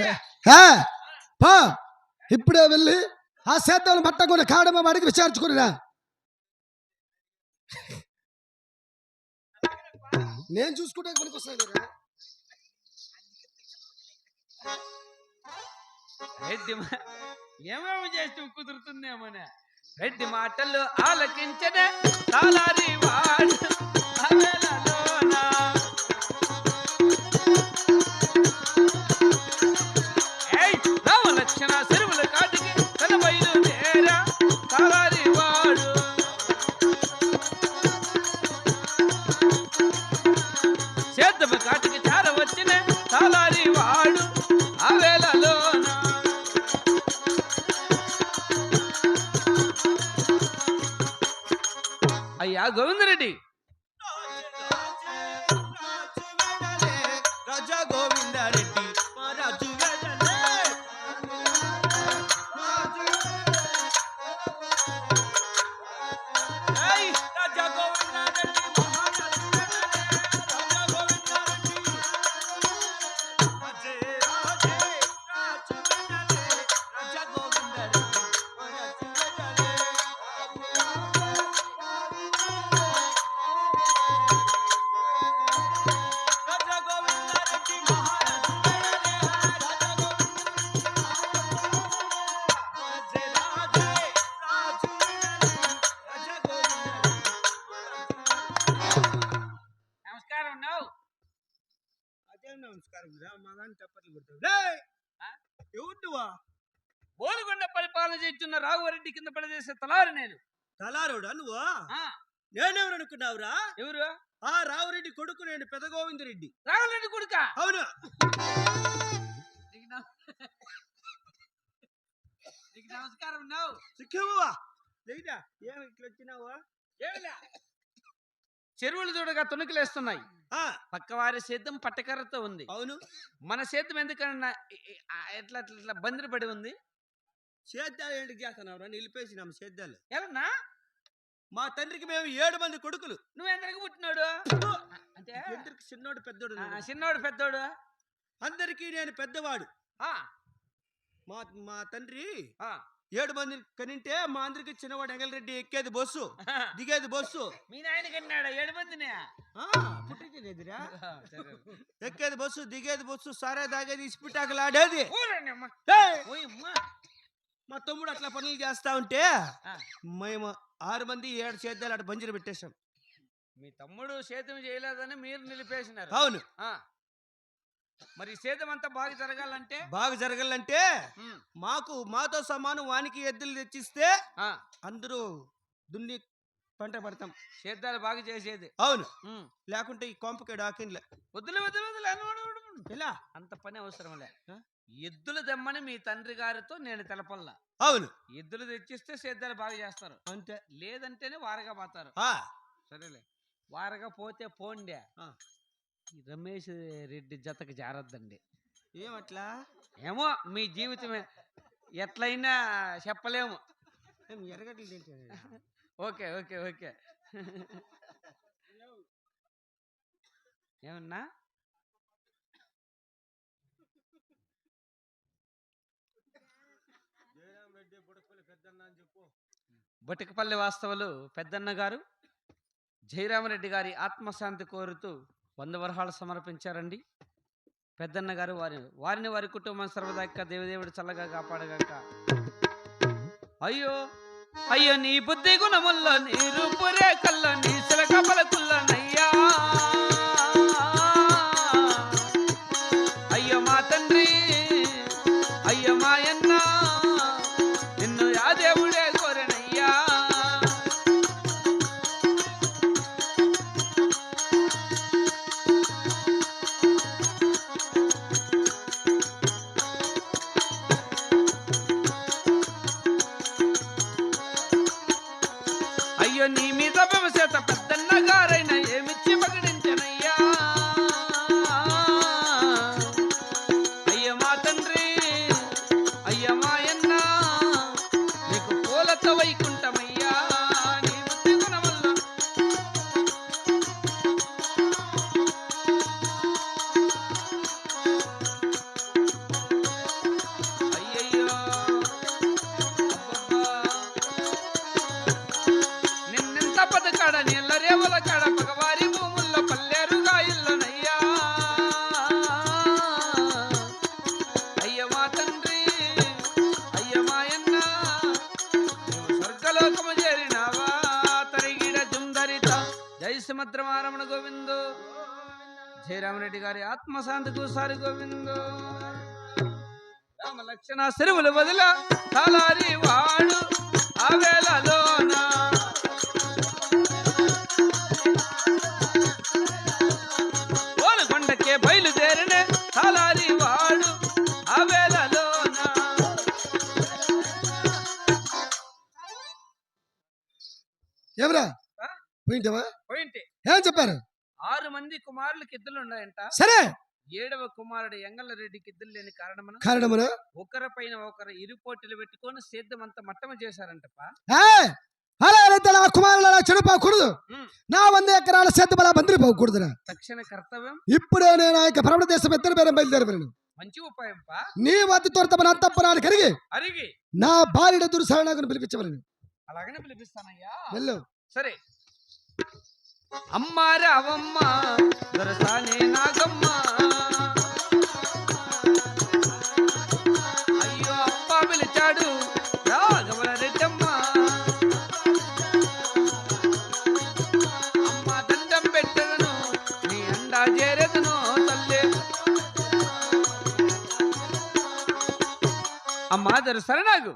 హే, పో. ఇప్పుడే వెళ్ళి ఆ సేద్యాలు పట్టకుండా కాడమ వాడికి విచారించుకునిరా. నేను చూసుకుంటే పనికి వస్తాను కదా. రెడ్డి మా- ఏమేమి చేస్తూ కుదురుతుందేమోనే. రెడ్డి మాటలు ఆలకించనే తాలారి గోవిందరెడ్డి. నువ్వు నేనెవరు అనుకున్నావురా ఎవరు? ఆ రావురెడ్డి కొడుకు నేను పెద్ద గోవిందరెడ్డి రాఘవరెడ్డి కొడుక? అవును. నమస్కారం సిక్కివా లేదా ఏమి ఇట్లా వచ్చినావా? ఏమిలే? చెరువులు చూడగా తుణుకులేస్తున్నాయి. ఆ, పక్కవారి సేద్యం పట్టకర్రతో ఉంది. అవును. మన సేద్యం ఎందుకన్నా ఎట్లా ఇట్లా బందిరి పడి ఉంది? సేద్యాలు ఏంటి చేస్తున్నావురా? నిలిపేసినాము సేద్యాలు. ఎలా మా తండ్రికి మేము ఏడు మంది కొడుకులు. నువ్వు ఎందరికి పుట్టినాడు అంటే చిన్నోడు పెద్దోడు. చిన్నోడు పెద్దోడు? అందరికీ నేను పెద్దవాడు. ఆ, మా మా తండ్రి ఆ, ఏడు మంది కనింటే మా అందరికి చిన్నవాడు ఎంగలరెడ్డి ఎక్కేది బస్సు దిగేది బస్సు. మీ నాయన కన్నాడు ఏడు మందిని? ఎక్కేది బస్సు దిగేది బస్సు సారా తాగేది ఇస్పిటాకులు మా తమ్ముడు అట్లా పనులు చేస్తా ఉంటే మేము ఆరు మంది ఏడు సేద్యాలు అటు బంజరు పెట్టేశాం. మీ తమ్ముడు సేద్యం చేయలేదని మీరు నిలిపేసినారు. అవును. మరి సేద్యం అంతా బాగా జరగాలంటే? బాగా జరగాలంటే మాకు మాతో సమానం వానికి ఎద్దులు తెచ్చిస్తే అందరూ దున్ని పంట పడతాం. సేద్యాలు బాగా చేసేది. అవును. లేకుంటే ఈ కొంపకి డాకిన్లే వద్దులే వద్దులే వద్దులే. ఎలా? అంత పని అవసరంలే ఆ? ఎద్దులు తెమ్మని మీ తండ్రి గారితో నేను తెలపల్లా. అవును. ఎద్దులు తెచ్చిస్తే సేద్యాలు బాగా చేస్తారు. అంతే. లేదంటేనే వారగా పోతారు. సరేలే. వారగా పోతే పోండే. రమేష్ రెడ్డి జతకు జారద్దండి. ఏమట్లా ఏమో మీ జీవితమే. ఎట్లయినా చెప్పలేము. Okay okay okay. ఏమన్నా? బొటికపల్లి వాస్తవులు పెద్దన్న గారు జయరామరెడ్డి గారి ఆత్మశాంతి కోరుతూ వంద వరహాలు సమర్పించారండి. పెద్దన్న గారు వారి వారిని వారి కుటుంబం సర్వదాకా దేవదేవుడు చల్లగా కాపాడగాక. అయ్యో అయ్యో నీ బుద్ధి గుణముల్లో నీ రూపు రేఖల్లో జయరామరెడ్డి గారి ఆత్మశాంతికు సారి గోవిందో. రామ లక్షణ సెరువులు వదిల తలారి వాడు ఆ వేళలోన? ఓనకొండకే బయలుదేరిన తలారి వాడు ఆ వేళలోన? ఏమరా ఆ? పోయింటావా? పోయింటే. ఏం చెప్పారు? మంది కుమారులకు ఇద్దరు ఉన్నాయంట. సరే. ఏడవ కుమారుడు ఎంగళరెడ్డికి ఇద్దరు లేని కారణమున కారణమును? ఒకరి పైన ఒకరు ఇరుపోటీలు పెట్టుకొని సేద్యమంతా మట్టమ చేశారంటప్ప. ఏయ్! అలా అయితే నా కుమారులు అలా చెడిపోకూడదు. నా వంద ఎకరాల సేద్యం అలా బందిరిపోకూడదురా తక్షణ కర్తవ్యం. ఇప్పుడే నేను ఆ యొక్క భ్రమణ దేశం ఇద్దరు పేరు బయలుదేరిపోయాను మంచి ఉపాయం నీ వద్ద తోడతమని అంతఃపురాన్ని కరిగి అరిగి నా భార్య దుర్శరణకు పిలిపించవలను అలాగనే పిలిపిస్తానయ్యా. వెళ్ళు. సరే. అమ్మ రావమ్మ దొరసానే నాగమ్మ. అయ్యో అప్ప పిలిచాడు రాఘవల రెడ్డమ్మ. అమ్మ దండం పెట్టదను నీ అండా చేరదను తల్లే. అమ్మ దొరసానే నాగు.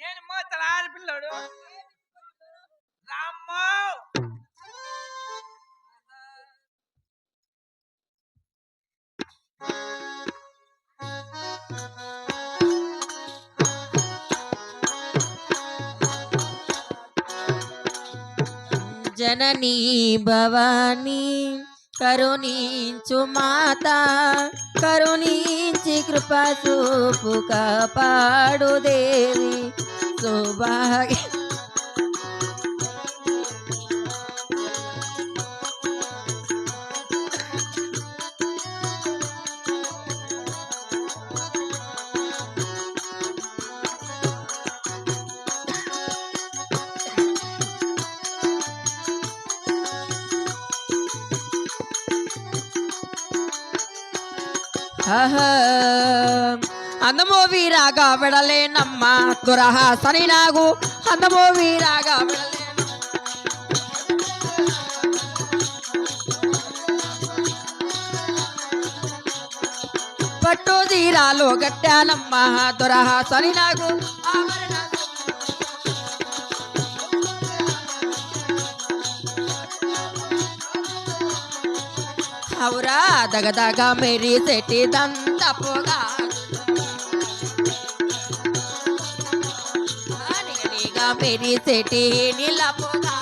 నేను మా తలారి పిల్లోడు జననీ భవానీ కరుణించు మాత కరుణించి కృప చూపు కాపాడు దేవి సుభాగ్య అందమో వీరాగా విడలేనమ్మ దురహ సని నాగు అందమో వీరాగా విడలేనమ్మ పట్టు తీరాలు గట్టానమ్మ దురహ సని నాగు అవురా దగదగ మెరి సెటి దంతపుగా నిగనిగా మెరి సెటి నిలపుగా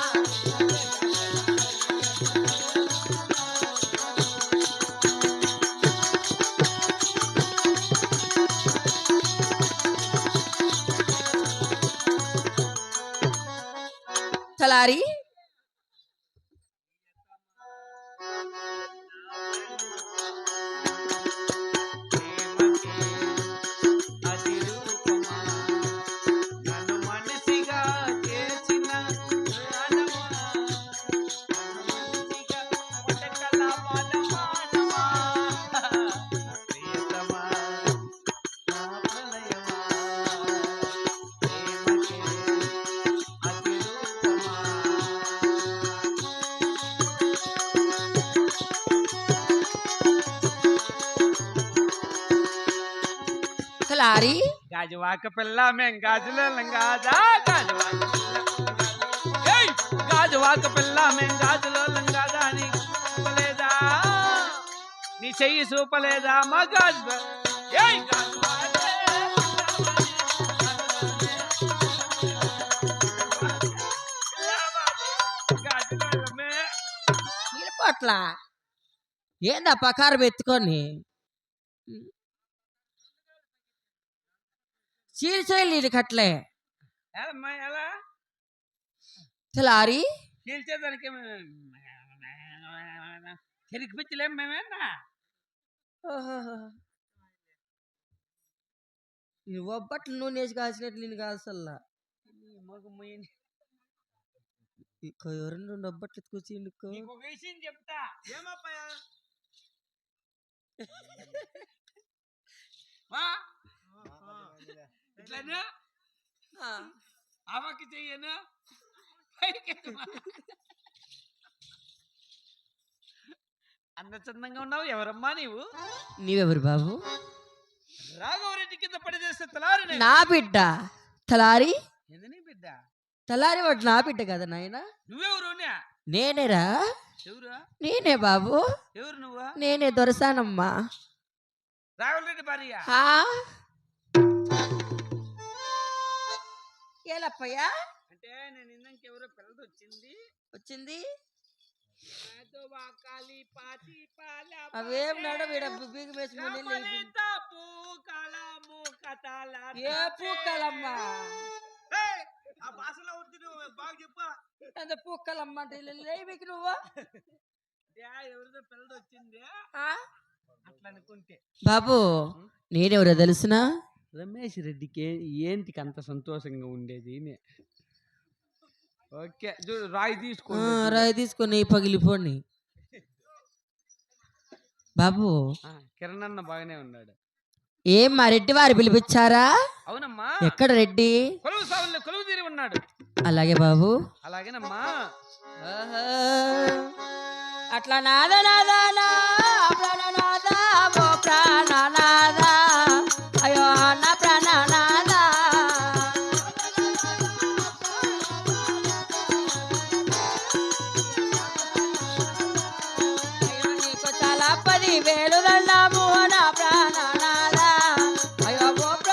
తలారి తలారి గాజువాక పిల్ల మేం గాజుల లంగాదా గాజువాక పిల్ల. ఏయ్ గాజువాక పిల్ల మేం గాజుల లంగాదా నీ చూపలేదా? నీ చెయ్యి చూపలేదా మా గాజు? నిలపట్ల ఏందా పకారం ఎత్తుకొని? చీల్చేయలేదు కట్లే ఎలా? తలారి చీల్చేదానికి చెరికి పిచ్చలేం మేమేనా ఒబ్బట్లు నూనె వేసి కాల్చినట్లు నేను మొయ్యని. ఎవరైనా రెండు ఒబ్బట్లు విషయం చెప్తా. ఏమప్పయ్యా? వా ఇట్లానే? ఆమెకి చెయ్యను? ఎక్కమా. అందచందంగా ఉన్నావు ఎవరమ్మా నీవు? నీవెవరు బాబు? రాఘవరెడ్డి కింద పడి చేస్తే తలారి. నా బిడ్డ. తలారి? ఏంది నీ బిడ్డ? తలారి వాడు నా బిడ్డ కదా నాయన? నువ్వెవరు? నేనేరా? ఎవరురా నేనే బాబు. ఎవరు నువ్వా? నేనే దొరసానమ్మా. రాఘవరెడ్డి భార్య. ఏలప్పయ్యా? అంటే నేను ఇందాక ఎవరో పిల్లది వచ్చింది? వచ్చింది అవేం నడు వీడ బిగ్ వేసుకుని ఏ పూక్కలమ్మా ఏయ్, ఆ భాషలో ఉంటుంది బాగా చెప్పా. ఎంత పూక్కలమ్మ అంటే లేవికి నువ్వు? ఎవరిదో పిల్లది వచ్చింది ఆ? అట్లా అనుకుంటే బాబు నేనెవరో తెలుసునా? రమేష్ రెడ్డికి ఏంటికి అంత సంతోషంగా ఉండేది. ఓకే చూడు రాయి ఆ, తీసుకోండి రాయి తీసుకొని పగిలిపోండి బాబు. కిరణ్ అన్న బాగానే ఉన్నాడు. ఏం మా రెడ్డి వారు పిలిపించారా? అవునమ్మా. ఎక్కడ రెడ్డి? కొలువు సావుల్లో కొలువు తీరి ఉన్నాడు. అలాగే బాబు. అలాగేనమ్మా. అట్లా నాద నాద నా ప్రాణ నాద ప్రాణ